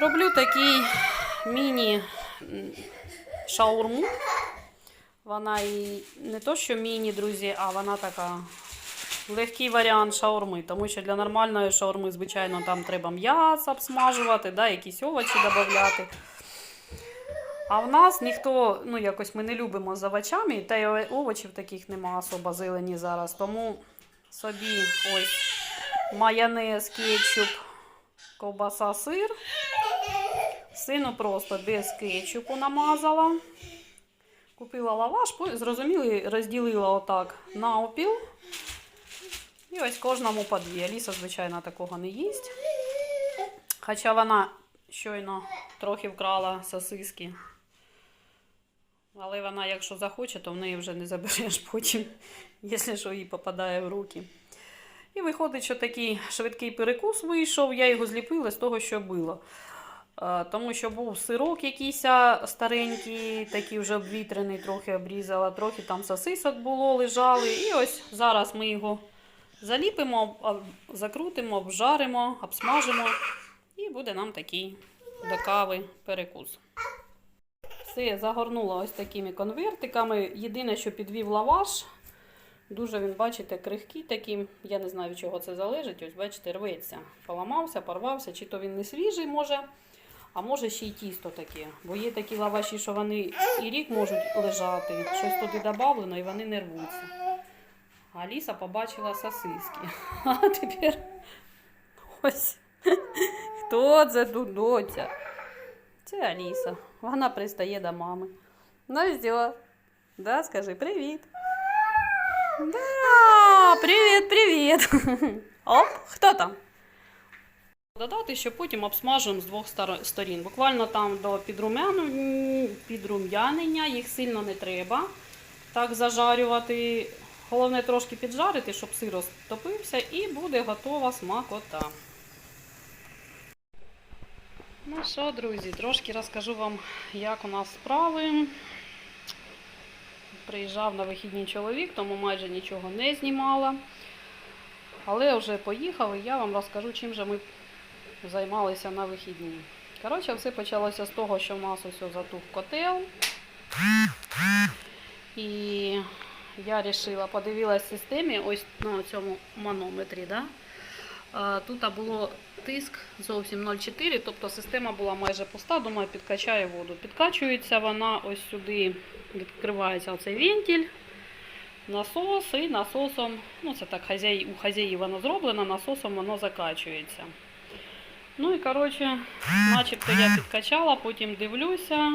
Роблю такий міні-шаурму. Вона і не то, що міні, друзі, а вона така легкий варіант шаурми. Тому що для нормальної шаурми, звичайно, там треба м'ясо обсмажувати, да, якісь овочі додати. А в нас ніхто, ну якось ми не любимо з овочами, та й овочів таких нема особо зелені зараз. Тому собі ось майонез, кетчуп, ковбаса, сир. Сину просто без кетчупу намазала. Купила лаваш, зрозуміли, розділила отак на опіл. І ось кожному по дві. Аліса, звичайно, такого не їсть. Хоча вона щойно трохи вкрала сосиски. Але вона, якщо захоче, то в неї вже не забереш потім, якщо що їй попадає в руки. І виходить, що такий швидкий перекус вийшов, я його зліпила з того, що було. Е, Тому що був сирок якийсь старенький, такий вже обвітрений, трохи обрізала, трохи там сосисок було, лежали. І ось зараз ми його заліпимо, закрутимо, обжаримо, обсмажимо. І буде нам такий до кави перекус. Все, загорнула ось такими конвертиками. Єдине, що підвів лаваш. Дуже він, бачите, крихкий такий. Я не знаю, від чого це залежить. Ось, бачите, рветься. Поламався, порвався, чи то він не свіжий може, а може ще й тісто таке. Бо є такі лаваші, що вони і рік можуть лежати. Щось туди додавлено і вони не рвуться. А Аліса побачила сосиски. А тепер ось. Хто це тут доця? Це Аліса. Вона пристає до мами. Ну і. Да, скажи привіт. Да, привіт, привіт. Оп, хто там? Додати, що потім обсмажуємо з двох сторін. Буквально там до підрум'янення, їх сильно не треба так зажарювати. Головне трошки піджарити, щоб сир розтопився, і буде готова смакота. Ну що, друзі, трошки розкажу вам, як у нас справи. Приїжджав на вихідні чоловік, тому майже нічого не знімала. Але вже поїхав і я вам розкажу, чим же ми займалися на вихідні. Коротше, все почалося з того, що в нас ось затух котел. І я вирішила, подивилась в системі, ось на цьому манометрі. Да? Тут було тиск зовсім 0,4, тобто система була майже пуста, думаю, підкачає воду. Підкачується вона ось сюди, відкривається оцей вентиль, насос і насосом, ну це так у хазяїв воно зроблено, насосом воно закачується. Ну і коротше, начебто я підкачала, потім дивлюся.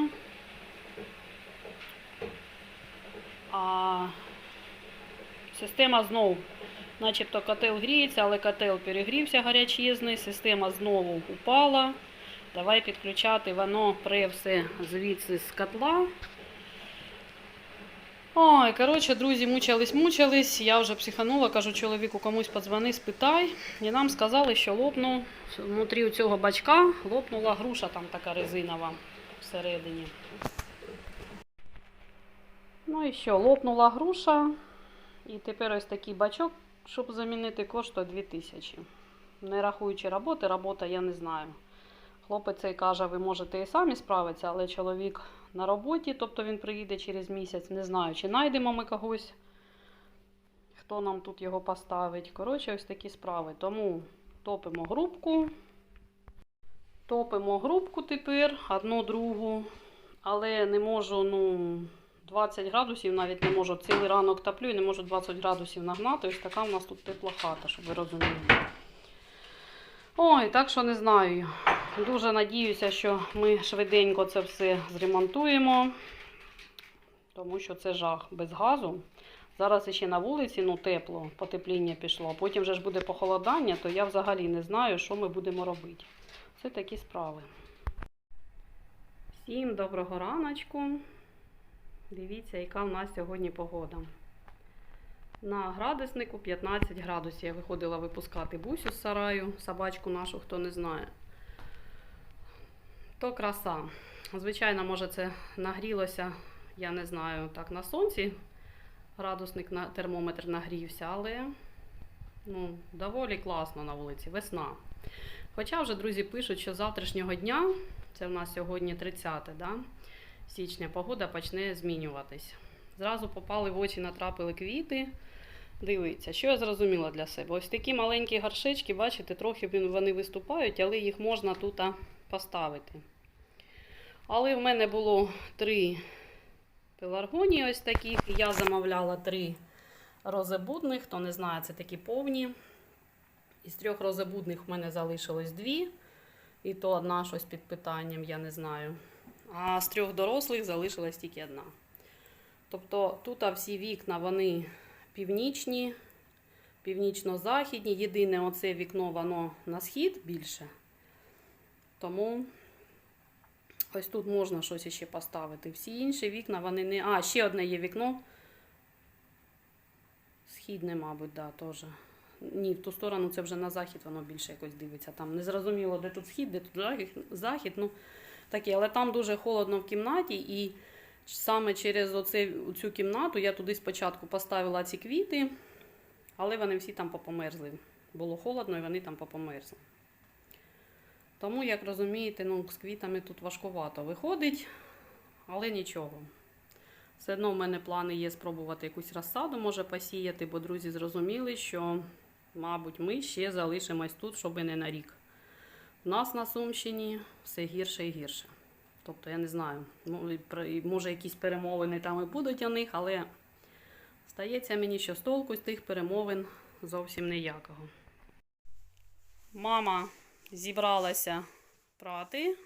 А система знову Начебто котел гріється, але котел перегрівся гарячезний, система знову упала. Давай підключати, воно пре все звідси з котла. Ой, коротше, друзі, мучились, мучились. Я вже психанула, кажу чоловіку, комусь подзвони, спитай. І нам сказали, що лопну внутрі цього бачка лопнула груша там така резинова всередині. Ну і що, лопнула груша. І тепер ось такий бачок, щоб замінити, коштує 2000. Не рахуючи роботи, робота я не знаю. Хлопець цей каже, ви можете і самі справитися, але чоловік на роботі, тобто він приїде через місяць, не знаю, чи знайдемо ми когось, хто нам тут його поставить. Коротше, ось такі справи. Тому топимо грубку. Топимо грубку тепер, одну другу, але не можу, ну. 20 градусів навіть не можу. Цілий ранок топлю і не можу 20 градусів нагнати. Ось така у нас тут тепла хата, щоб ви розуміли. Ой, так що не знаю. Дуже надіюся, що ми швиденько це все зремонтуємо, тому що це жах без газу. Зараз ще на вулиці ну, тепло, потепління пішло. Потім вже ж буде похолодання, то я взагалі не знаю, що ми будемо робити. Це такі справи. Всім доброго раночку. Дивіться, яка в нас сьогодні погода. На градуснику 15 градусів. Я виходила випускати бусю з сараю, собачку нашу, хто не знає. То краса. Звичайно, може, це нагрілося, я не знаю, так на сонці. Градусник на термометр нагрівся, але ну, доволі класно на вулиці. Весна. Хоча вже друзі пишуть, що з завтрашнього дня, це в нас сьогодні 30 да, січня, погода почне змінюватись. Зразу попали в очі, натрапили квіти. Дивіться, що я зрозуміла для себе. Ось такі маленькі горшечки, бачите, трохи вони виступають, але їх можна тут поставити. Але в мене було три пеларгонії ось таких. Я замовляла три розебудних. Хто не знає, це такі повні. Із трьох розебудних в мене залишилось дві. І то одна щось під питанням, я не знаю. А з трьох дорослих залишилась тільки одна. Тобто тут всі вікна вони північні, північно-західні. Єдине оце вікно воно на схід більше. Тому ось тут можна щось ще поставити. Всі інші вікна вони не. А, ще одне є вікно. Східне, мабуть, да, теж. Ні, в ту сторону це вже на захід воно більше якось дивиться. Там не зрозуміло, де тут схід, де тут захід. Ну, таке. Але там дуже холодно в кімнаті, і саме через оце, цю кімнату я туди спочатку поставила ці квіти, але вони всі там попомерзли. Було холодно і вони там попомерзли. Тому, як розумієте, ну, з квітами тут важкувато виходить, але нічого. Все одно в мене плани є спробувати якусь розсаду, може посіяти, бо друзі зрозуміли, що, мабуть, ми ще залишимось тут, щоб не на рік. У нас на Сумщині все гірше і гірше. Тобто, я не знаю, ну, може якісь перемовини там і будуть у них, але стається мені, що з толку з тих перемовин зовсім ніякого. Мама зібралася прати.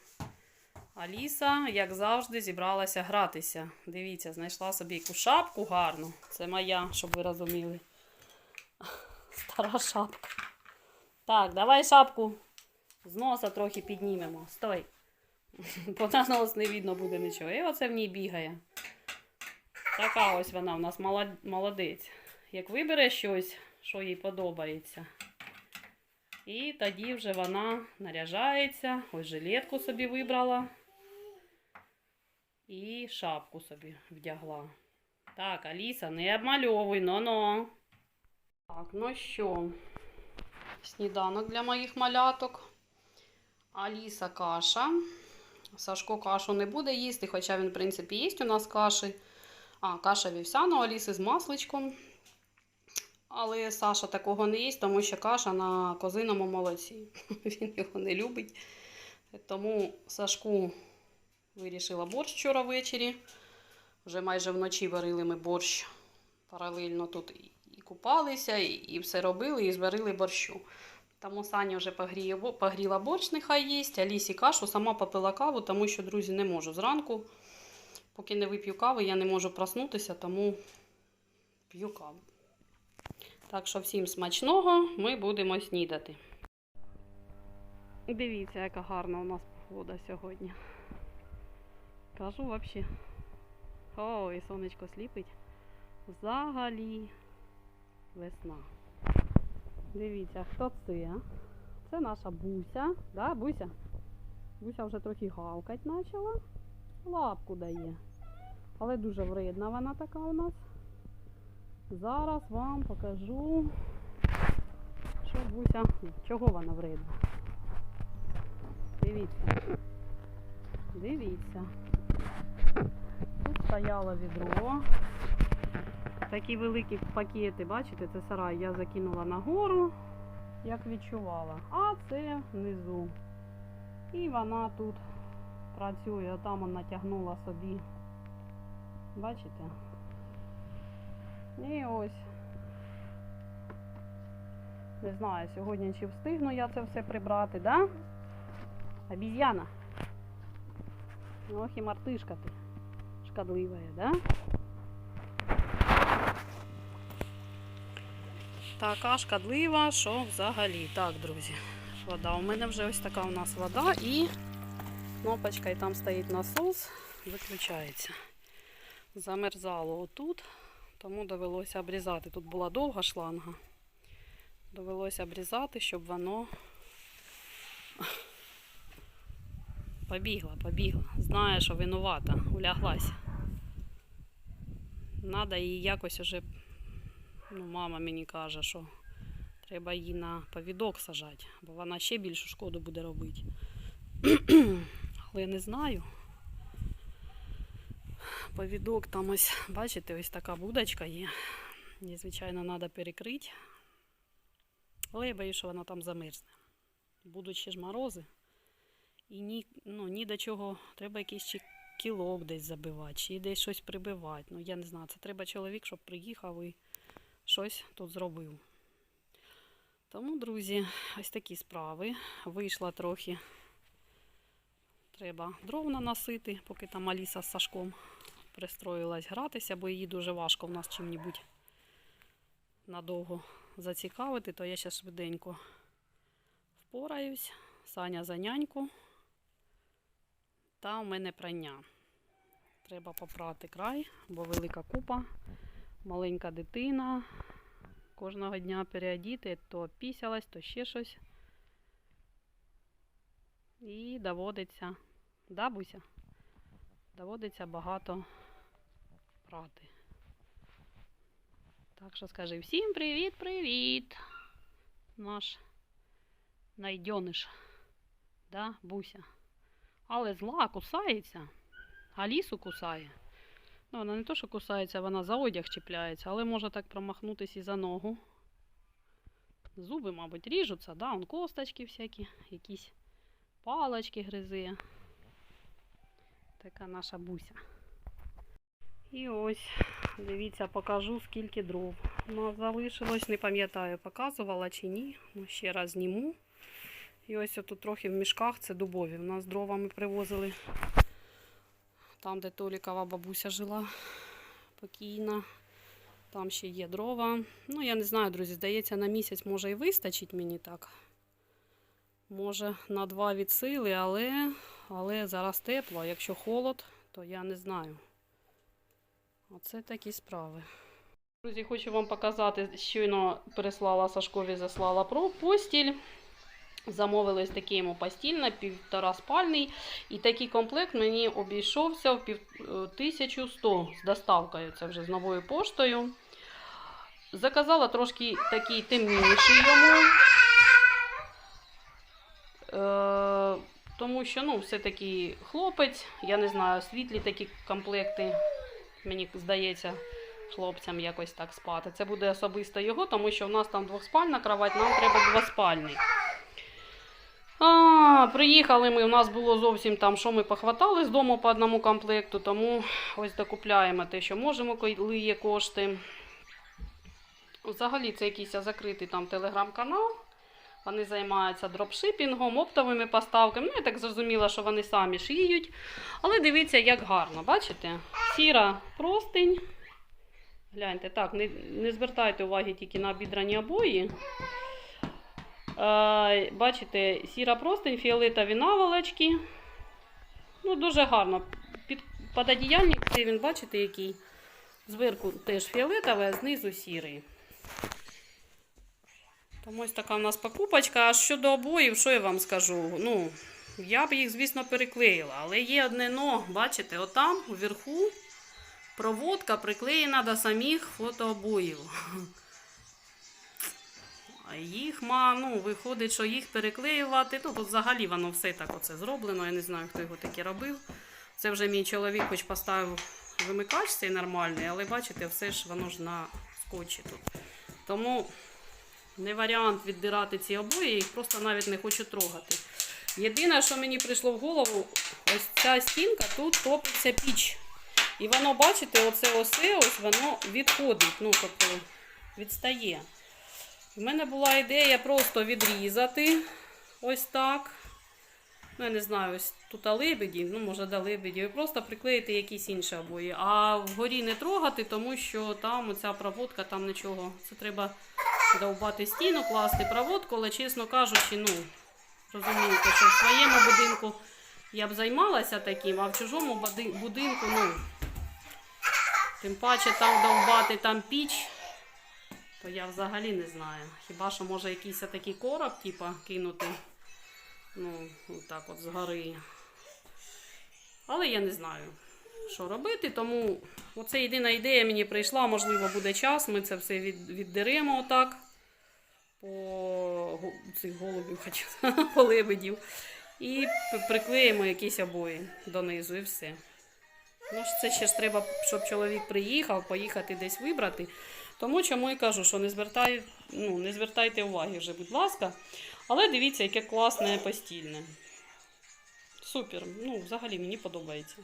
Аліса, як завжди, зібралася гратися. Дивіться, знайшла собі яку шапку гарну. Це моя, щоб ви розуміли. Стара шапка. Так, давай шапку з носа трохи піднімемо. Стой. Бо на нос не видно буде нічого. І оце в ній бігає. Така ось вона в нас молодець. Як вибере щось, що їй подобається. І тоді вже вона наряжається. Ось жилетку собі вибрала. І шапку собі вдягла. Так, Аліса, не обмальовуй, но-но. Так, ну що, сніданок для моїх маляток. Аліса каша. Сашко кашу не буде їсти, хоча він, в принципі, є у нас каші. А, каша вівсяна Аліси з масличком. Але Саша такого не їсть, тому що каша на козиному молоці. Він його не любить. Тому Сашку вирішила борщ вчора ввечері. Вже майже вночі варили ми борщ. Паралельно тут і- купалися, і, все робили, і зварили борщу. Тому Саня вже погріла борщ, нехай їсть, а Лісі кашу, сама попила каву, тому що, друзі, не можу зранку. Поки не вип'ю кави, я не можу проснутися, тому п'ю каву. Так що всім смачного, ми будемо снідати. Дивіться, яка гарна у нас погода сьогодні. Кажу взагалі. Ой, сонечко сліпить. Взагалі весна. Дивіться, хто це? Це наша Буся. Да, Буся? Буся вже трохи гавкать почала. Лапку дає. Але дуже вредна вона така у нас. Зараз вам покажу, що Буся, чого вона вредна. Дивіться. Дивіться. Тут стояло відро. Такі великі пакети, бачите, це сарай я закинула нагору, як відчувала. А це внизу. І вона тут працює, там вона натягнула собі. Бачите? І ось. Не знаю, сьогодні чи встигну я це все прибрати, да? Обіз'яна. Ох і мартишка ти. Шкадливая, да? Така шкадлива, що взагалі. Так, друзі. Вода. У мене вже ось така у нас вода і кнопочка, і там стоїть насос, виключається. Замерзало отут, тому довелося обрізати. Тут була довга шланга. Довелося обрізати, щоб воно побігла, побігла. Знає, що винувата, уляглася. Надо її якось уже, ну, мама мені каже, що Треба її на повідок сажати, бо вона ще більшу шкоду буде робити. Але я не знаю. Повідок там ось, бачите, ось така будочка є. Її, звичайно, треба перекрити. Але я боюсь, що вона там замерзне. Будуть ще ж морози. І ні, ну, ні до чого треба якийсь чи кілок десь забивати, чи десь щось прибивати. Ну, я не знаю, це треба чоловік, щоб приїхав і щось тут зробив. Тому, друзі, ось такі справи. Вийшла трохи. Треба дров наносити, поки там Аліса з Сашком пристроїлась гратися, бо їй дуже важко в нас чим-небудь надовго зацікавити, то я ще швиденько впораюсь. Саня за няньку. Та у мене прання. Треба попрати край, бо велика купа, маленька дитина. Кожного дня переодіти, то пісялась, то ще щось. І доводиться, да, Буся? Доводиться багато прати. Так що скажи всім привіт-привіт! Наш найдьониш. Да, Буся? Але зла кусається. Алісу кусає. Ну, вона не то, що кусається, вона за одяг чіпляється, але може так промахнутися і за ногу. Зуби, мабуть, ріжуться, да, он косточки всякі, якісь палочки гризе. Така наша буся. І ось, дивіться, покажу, скільки дров. У нас залишилось, не пам'ятаю, показувала чи ні. Ну, ще раз зніму. І ось тут трохи в мішках це дубові. У нас дрова ми привозили там, де Толікова бабуся жила покійна. Там ще є дрова. Ну, я не знаю, друзі, здається, на місяць може і вистачить мені так. Може на два від сили, але, але зараз тепло. Якщо холод, то я не знаю. Оце такі справи. Друзі, хочу вам показати, щойно переслала Сашкові, заслала про постіль. Замовили ось такий йому постільна, півтора спальний. І такий комплект мені обійшовся в пів... е, 1100 з доставкою. Це вже з новою поштою. Заказала трошки такий темніший йому. Е, тому що, ну, все-таки хлопець, я не знаю, світлі такі комплекти, мені здається, хлопцям якось так спати. Це буде особисто його, тому що в нас там двохспальна кровать, нам треба двоспальний. А, приїхали ми, у нас було зовсім там, що ми похватали з дому по одному комплекту, тому ось докупляємо те, що можемо, коли є кошти. Взагалі це якийсь закритий там телеграм-канал. Вони займаються дропшипінгом, оптовими поставками. Ну, я так зрозуміла, що вони самі шиють. Але дивіться, як гарно, бачите? Сіра простинь. Гляньте, так, не, не звертайте уваги тільки на обідрані обої. Е, бачите, сіра простинь, фіолетові наволочки. Ну, дуже гарно. Під пододіяльник він, бачите, який. Зверху теж фіолетовий, а знизу сірий. Тому ось така в нас покупочка. А щодо обоїв, що я вам скажу? Ну, я б їх, звісно, переклеїла. Але є одне но, бачите, отам, вверху, проводка приклеєна до самих фотообоїв. А їх ма, ну, виходить, що їх переклеювати. Ну, тут взагалі воно все так оце зроблено. Я не знаю, хто його таке робив. Це вже мій чоловік хоч поставив вимикач цей нормальний, але бачите, все ж воно ж на скотчі тут. Тому не варіант віддирати ці обої, їх просто навіть не хочу трогати. Єдине, що мені прийшло в голову, ось ця стінка, тут топиться піч. І воно, бачите, оце осе ось воно відходить, ну, тобто відстає. У мене була ідея просто відрізати ось так. Ну, я не знаю, ось тут лебеді, ну, може, до лебеді, і просто приклеїти якісь інші обої. А вгорі не трогати, тому що там оця проводка, там нічого. Це треба довбати стіну, класти проводку, але, чесно кажучи, ну, розумієте, що в своєму будинку я б займалася таким, а в чужому будинку, ну, тим паче там довбати там піч, то я взагалі не знаю. Хіба що може якийсь такий короб, типа, кинути, ну, так от згори. Але я не знаю, що робити, тому оце єдина ідея мені прийшла, можливо, буде час, ми це все від, віддеремо отак. по цих голубів хотіла, по лебедів. І приклеїмо якісь обої донизу і все. Ну, це ще ж треба, щоб чоловік приїхав, поїхати десь вибрати. Тому чому і кажу, що не, звертай, ну, не звертайте уваги вже, будь ласка. Але дивіться, яке класне постільне. Супер. Ну, взагалі мені подобається.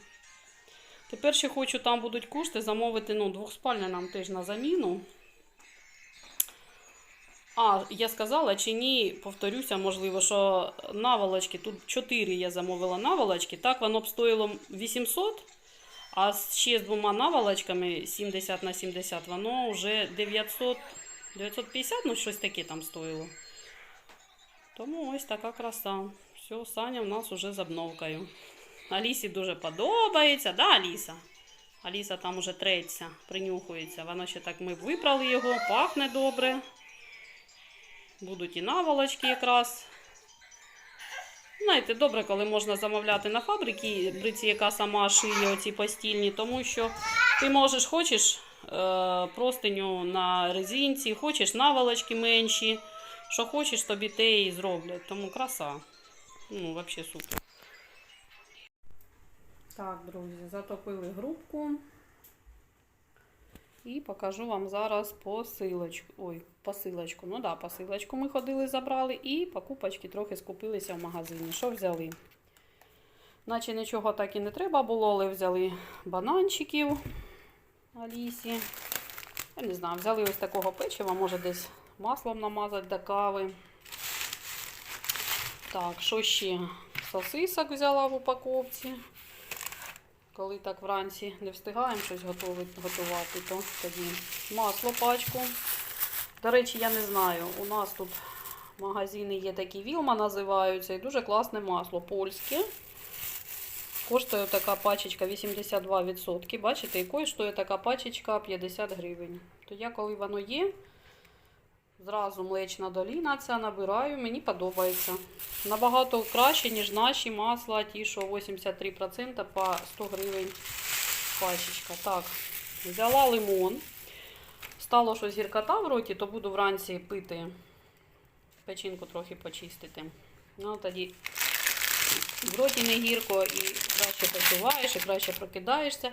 Тепер ще хочу, там будуть кошти, замовити ну, двохспальне нам теж на заміну. А, я сказала чи ні, повторюся, можливо, що наволочки, тут 4 я замовила наволочки, так воно б стоїло 800, а ще з двома наволочками 70 на 70, воно вже 900, 950, ну щось таке там стоїло. Тому ось така краса. Все, Саня в нас уже з обновкою. Алісі дуже подобається, да, Аліса? Аліса там уже треться, принюхується. Воно ще так ми випрали його, пахне добре. Будуть і наволочки якраз. Знаєте, добре, коли можна замовляти на фабрики, бриці, яка сама шиє оці постільні, тому що ти можеш, хочеш е, простиню на резинці, хочеш наволочки менші, що хочеш, тобі те і зроблять. Тому краса. Ну, взагалі супер. Так, друзі, затопили грубку. І покажу вам зараз посилочку. Ой, посилочку. Ну да, посилочку ми ходили, забрали. І покупочки трохи скупилися в магазині. Що взяли? Наче нічого так і не треба було, але взяли бананчиків Алісі. Я не знаю, взяли ось такого печива, може десь маслом намазати до кави. Так, що ще? Сосисок взяла в упаковці. Коли так вранці не встигаємо щось готувати, то тоді масло пачку. До речі, я не знаю. У нас тут магазини є такі Вілма називаються. І дуже класне масло польське. Коштує така пачечка 82%. Бачите, і коштує така пачечка 50 гривень. То я, коли воно є, зразу млечна доліна ця набираю, мені подобається. Набагато краще, ніж наші масла, ті, що 83% по 100 гривень пачечка. Так, взяла лимон. Стало щось гіркота в роті, то буду вранці пити. Печінку трохи почистити. Ну, тоді в роті не гірко і краще почуваєш, і краще прокидаєшся.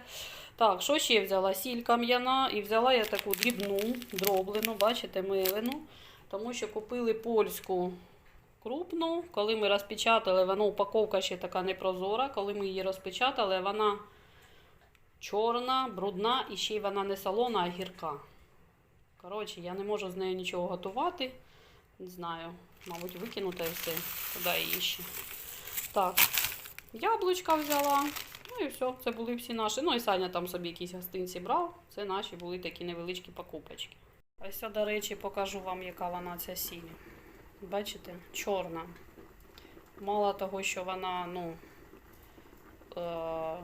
Так, що ще взяла? Сіль кам'яна і взяла я таку дрібну, дроблену, бачите, милену. Тому що купили польську крупну. Коли ми розпечатали, вона упаковка ще така непрозора. Коли ми її розпечатали, вона чорна, брудна і ще й вона не солона, а гірка. Коротше, я не можу з нею нічого готувати. Не знаю, мабуть, викинути і все. Куди її ще. Так, яблучка взяла. Ну і все, це були всі наші. Ну і Саня там собі якісь гостинці брав. Це наші були такі невеличкі покупочки. Ось, до речі, покажу вам, яка вона ця сіль. Бачите, чорна. Мало того, що вона, ну, е-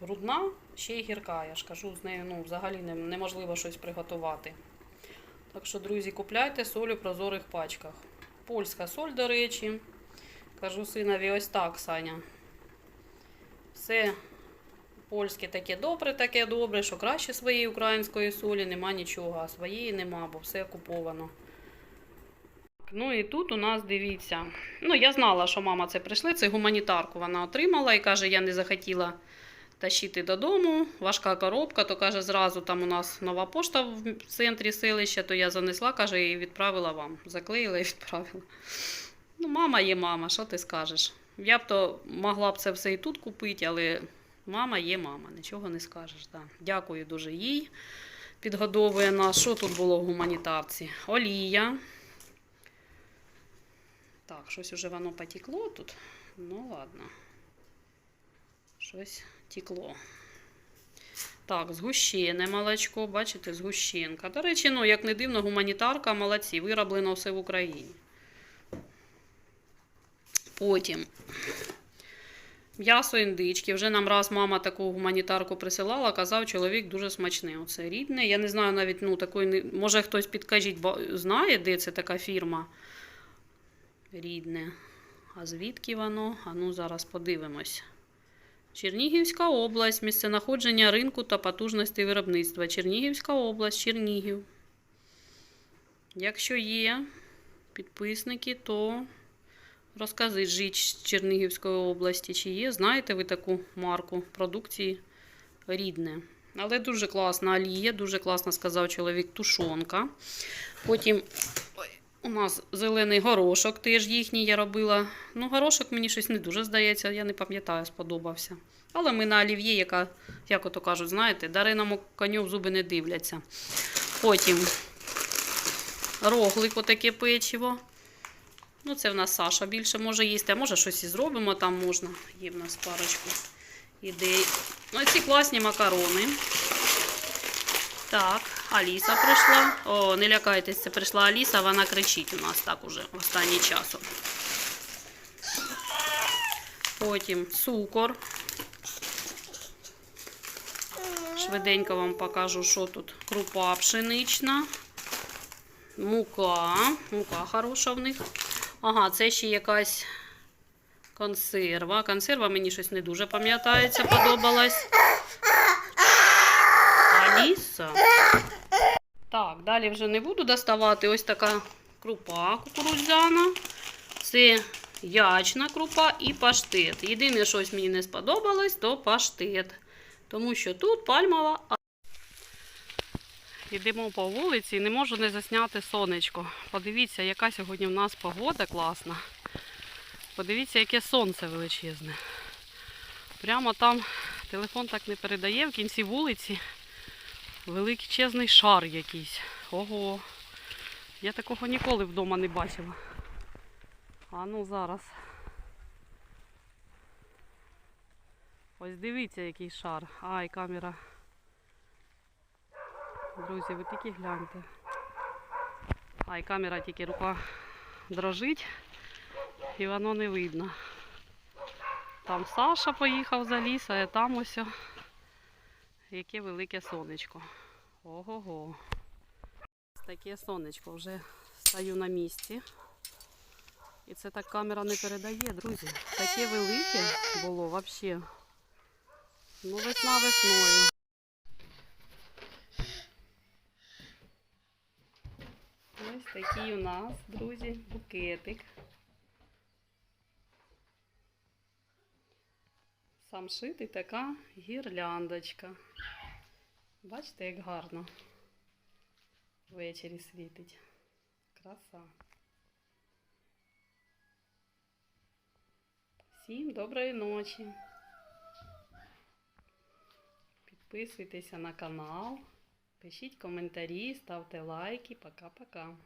брудна, ще й гірка. Я ж кажу, з нею ну, взагалі неможливо щось приготувати. Так що, друзі, купляйте соль у прозорих пачках. Польська соль, до речі. Кажу синові, ось так, Саня. Все польське таке добре, таке добре, що краще своєї української солі нема нічого, а своєї нема, бо все окуповано. Ну і тут у нас дивіться. Ну, я знала, що мама це прийшли. Це гуманітарку вона отримала і каже, я не захотіла тащити додому. Важка коробка, то каже, зразу там у нас нова пошта в центрі селища, то я занесла, каже, і відправила вам. Заклеїла і відправила. Ну, мама є мама, що ти скажеш? Я б то могла б це все і тут купити, але мама є мама, нічого не скажеш. Да. Дякую дуже їй. Підгодовує нас. Що тут було в гуманітарці? Олія. Так, щось уже воно потекло тут. Ну ладно. Щось текло. Так, згущене молочко, бачите, згущенка. До речі, ну, як не дивно, гуманітарка, молодці, вироблено все в Україні. Потім м'ясо індички. Вже нам раз мама таку гуманітарку присилала, казав, чоловік дуже смачний. Оце рідне. Я не знаю навіть, ну, такої, може хтось підкажіть, бо знає, де це така фірма. Рідне. А звідки воно? А ну зараз подивимось. Чернігівська область, місценаходження ринку та потужності виробництва. Чернігівська область, Чернігів. Якщо є підписники, то розкажіть жить з Чернігівської області, чи є, знаєте ви таку марку продукції рідне. Але дуже класна олія, дуже класно сказав чоловік, тушонка. Потім у нас зелений горошок, теж їхній я робила. Ну, горошок мені щось не дуже здається, я не пам'ятаю, сподобався. Але ми на олів'є, яка, як ото кажуть, знаєте, дариному коню в зуби не дивляться. Потім роглик, отаке печиво. Ну, це в нас Саша більше може їсти, а може щось і зробимо, там можна. Є в нас парочку ідей. Ну, ці класні макарони. Так, Аліса прийшла. О, не лякайтесь, це прийшла Аліса, вона кричить у нас так уже останній часу. Потім цукор. Швиденько вам покажу, що тут. Крупа пшенична. Мука. Мука хороша в них. Ага, це ще якась консерва. Консерва мені щось не дуже пам'ятається, подобалась. Аліса. Так, далі вже не буду доставати. Ось така крупа кукурудзяна. Це ячна крупа і паштет. Єдине, щось мені не сподобалось, то паштет. Тому що тут пальмова. Йдемо по вулиці і не можу не засняти сонечко. Подивіться, яка сьогодні в нас погода класна. Подивіться, яке сонце величезне. Прямо там телефон так не передає в кінці вулиці. Величезний шар якийсь. Ого. Я такого ніколи вдома не бачила. А ну зараз. Ось дивіться, який шар. Ай, камера. Друзі, ви тільки гляньте. Ай, камера тільки рука дрожить і воно не видно. Там Саша поїхав за ліс, а там ось яке велике сонечко. Ого-го. Таке сонечко вже стою на місці. І це так камера не передає, друзі. Таке велике було взагалі. Ну, весна весною. Ось такий у нас, друзі, букетик. Сам шитий така гірляндочка. Бачите, як гарно ввечері світить. Краса. Всім доброї ночі. Підписуйтеся на канал, пишіть коментарі, ставте лайки. Пока-пока.